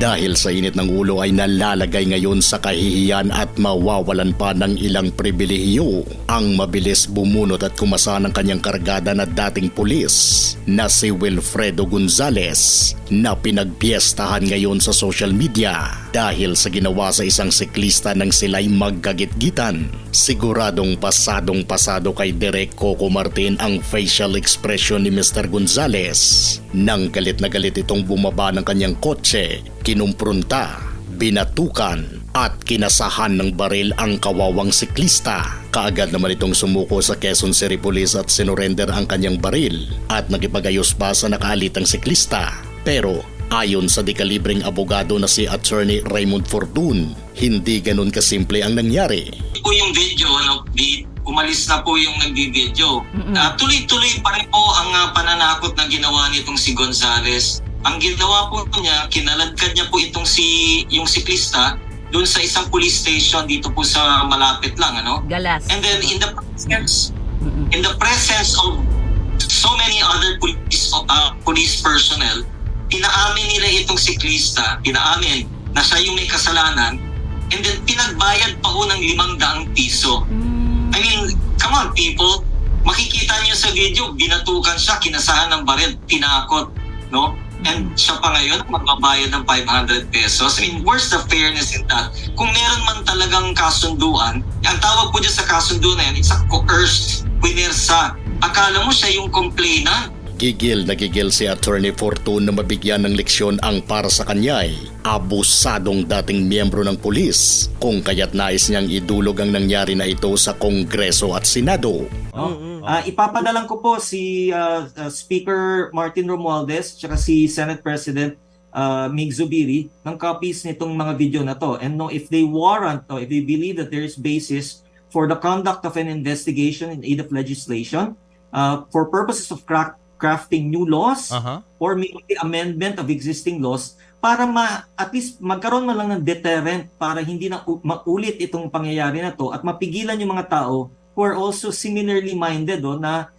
Dahil sa init ng ulo ay nalalagay ngayon sa kahihiyan at mawawalan pa ng ilang pribilehiyo ang mabilis bumunot at kumasa ng kanyang kargada na dating pulis na si Wilfredo Gonzales na pinagpiestahan ngayon sa social media dahil sa ginawa sa isang siklista nang sila'y magkagitgitan. Siguradong pasadong pasado kay Direk Coco Martin ang facial expression ni Mr. Gonzales. Nang galit na galit itong bumaba ng kanyang kotse, kinumprunta, binatukan at kinasahan ng baril ang kawawang siklista. Kaagad naman itong sumuko sa Quezon City Police at sinurrender ang kanyang baril at nagipagayos pa sa nakaalitang siklista. Pero ayon sa dekalibreng abogado na si Attorney Raymond Fortun, hindi ganun kasimple ang nangyari. po yung video, ano, di, umalis na po yung nagbi-video. Ah, tuloy-tuloy pa rin po ang ah, pananakot na ginawa nitong si Gonzales. Ang ginawa po niya, kinaladkad niya po itong si yung siklista doon sa isang police station dito po sa malapit lang, ano? Galas. And then in the presence in the presence of so many other police uh, police personnel, pinaamin nila itong siklista, pinaamin na siya yung may kasalanan, and then pinagbayad pa ho ng limang daang piso. I mean, come on people, makikita niyo sa video, binatukan siya, kinasahan ng baril, tinakot, no? And siya pa ngayon, magbabayad ng 500 pesos. I mean, where's the fairness in that? Kung meron man talagang kasunduan, ang tawag po dyan sa kasunduan na yan, it's a coerced, pinersa. Akala mo siya yung complainant. Gigil na gigil si Attorney Fortun na mabigyan ng leksyon ang para sa kanya ay abusadong dating miyembro ng pulis kung kaya't nais niyang idulog ang nangyari na ito sa Kongreso at Senado. No? Ah, ipapadalan ko po si ah, ah, Speaker Martin Romualdez at si Senate President uh, Mig Zubiri ng copies nitong mga video na to. And no, if they warrant or if they believe that there is basis for the conduct of an investigation in aid of legislation uh, for purposes of crack crafting new laws Aha. or maybe amendment of existing laws para ma at least magkaroon man lang ng deterrent para hindi na u- maulit itong pangyayari na to at mapigilan yung mga tao who are also similarly minded oh, na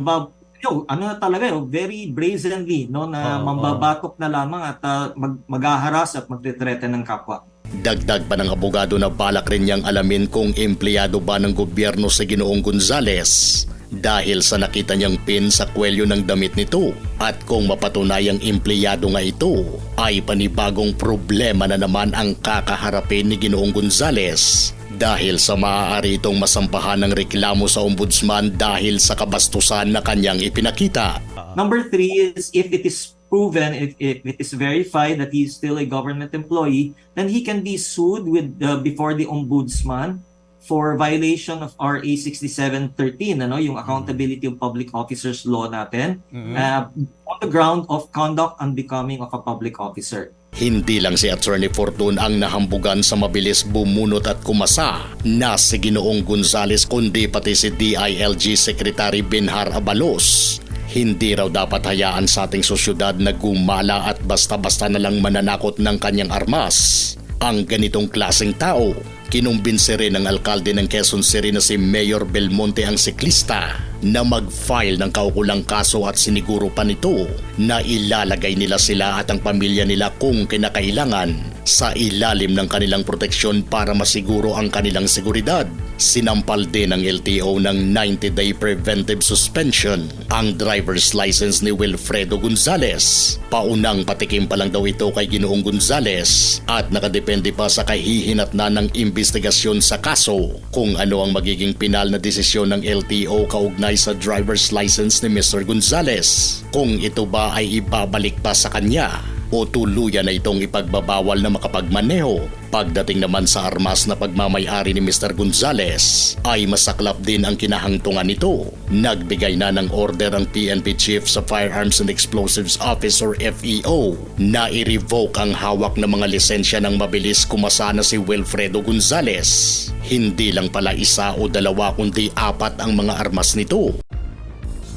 ba, yo, ano na talaga yo, very brazenly no na Oo, mambabatok na lamang at ah, mag, maghaharas at magtetreten ng kapwa. Dagdag pa ng abogado na balak rin niyang alamin kung empleyado ba ng gobyerno si Ginoong Gonzales dahil sa nakita niyang pin sa kwelyo ng damit nito at kung mapatunayang empleyado nga ito ay panibagong problema na naman ang kakaharapin ni Ginoong Gonzales dahil sa maaari itong masampahan ng reklamo sa ombudsman dahil sa kabastusan na kanyang ipinakita. Number three is if it is proven, if, if it is verified that he is still a government employee, then he can be sued with uh, before the ombudsman for violation of RA 6713, ano, yung Accountability of Public Officers Law natin, uh, on the ground of conduct unbecoming of a public officer. Hindi lang si Attorney Fortun ang nahambugan sa mabilis bumunot at kumasa na si Ginoong Gonzales kundi pati si DILG Secretary Benhar Abalos. Hindi raw dapat hayaan sa ating sosyudad na gumala at basta-basta na lang mananakot ng kanyang armas. Ang ganitong klaseng tao, kinumbinse rin ng alkalde ng Quezon City na si Mayor Belmonte ang siklista na mag-file ng kaukulang kaso at siniguro pa nito na ilalagay nila sila at ang pamilya nila kung kinakailangan sa ilalim ng kanilang proteksyon para masiguro ang kanilang seguridad. Sinampal din ng LTO ng 90-day preventive suspension ang driver's license ni Wilfredo Gonzales. Paunang patikim pa lang daw ito kay Ginoong Gonzales at nakadepende pa sa kahihinat na ng investigasyon sa kaso kung ano ang magiging pinal na desisyon ng LTO kaugnay sa driver's license ni Mr. Gonzales. Kung ito ba ay ibabalik pa sa kanya o tuluyan na itong ipagbabawal na makapagmaneho. Pagdating naman sa armas na pagmamayari ni Mr. Gonzales ay masaklap din ang kinahangtungan nito. Nagbigay na ng order ang PNP Chief sa Firearms and Explosives Office or FEO na i-revoke ang hawak ng mga lisensya ng mabilis kumasa na si Wilfredo Gonzales. Hindi lang pala isa o dalawa kundi apat ang mga armas nito.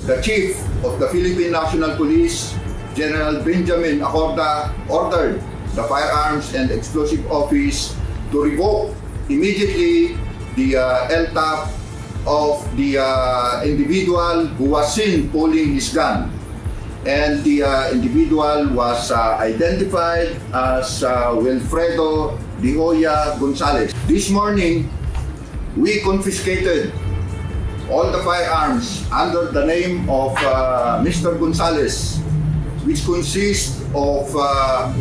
the Chief of the Philippine National Police, General Benjamin Acorda, ordered the Firearms and Explosive Office to revoke immediately the uh, LTAP of the uh, individual who was seen pulling his gun. And the uh, individual was uh, identified as uh, Wilfredo De Hoya Gonzalez. This morning, we confiscated all the firearms under the name of uh, Mr. Gonzalez, which consists of uh,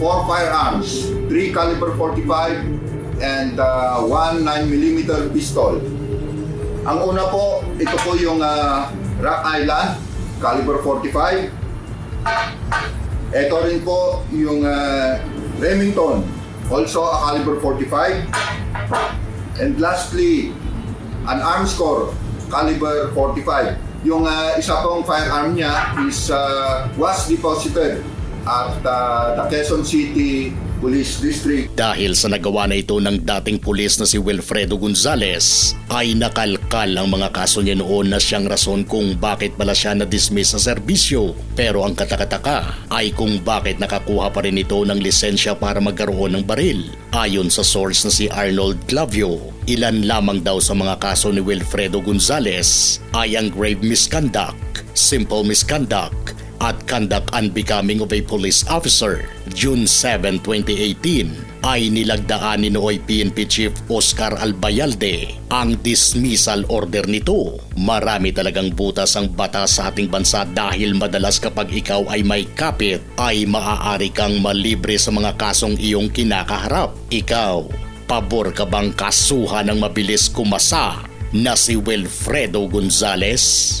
four firearms, three caliber 45 and uh, one 9mm pistol. Ang una po, ito po yung uh, Rock Island, caliber 45. Ito rin po yung uh, Remington, also a caliber 45. And lastly, an Armscore caliber 45. Yung uh, isa pong firearm niya is uh, was deposited at uh, Quezon City Police District Dahil sa nagawa na ito ng dating pulis na si Wilfredo Gonzales, ay nakalkal ang mga kaso niya noon na siyang rason kung bakit pala siya na-dismiss sa serbisyo. Pero ang katakataka ay kung bakit nakakuha pa rin ito ng lisensya para magkaroon ng baril. Ayon sa source na si Arnold Clavio, ilan lamang daw sa mga kaso ni Wilfredo Gonzales ay ang grave misconduct, simple misconduct, at conduct unbecoming of a police officer. June 7, 2018 ay nilagdaan ni Nooy PNP Chief Oscar Albayalde ang dismissal order nito. Marami talagang butas ang batas sa ating bansa dahil madalas kapag ikaw ay may kapit ay maaari kang malibre sa mga kasong iyong kinakaharap. Ikaw, pabor ka bang kasuhan ng mabilis kumasa na si Wilfredo Gonzales?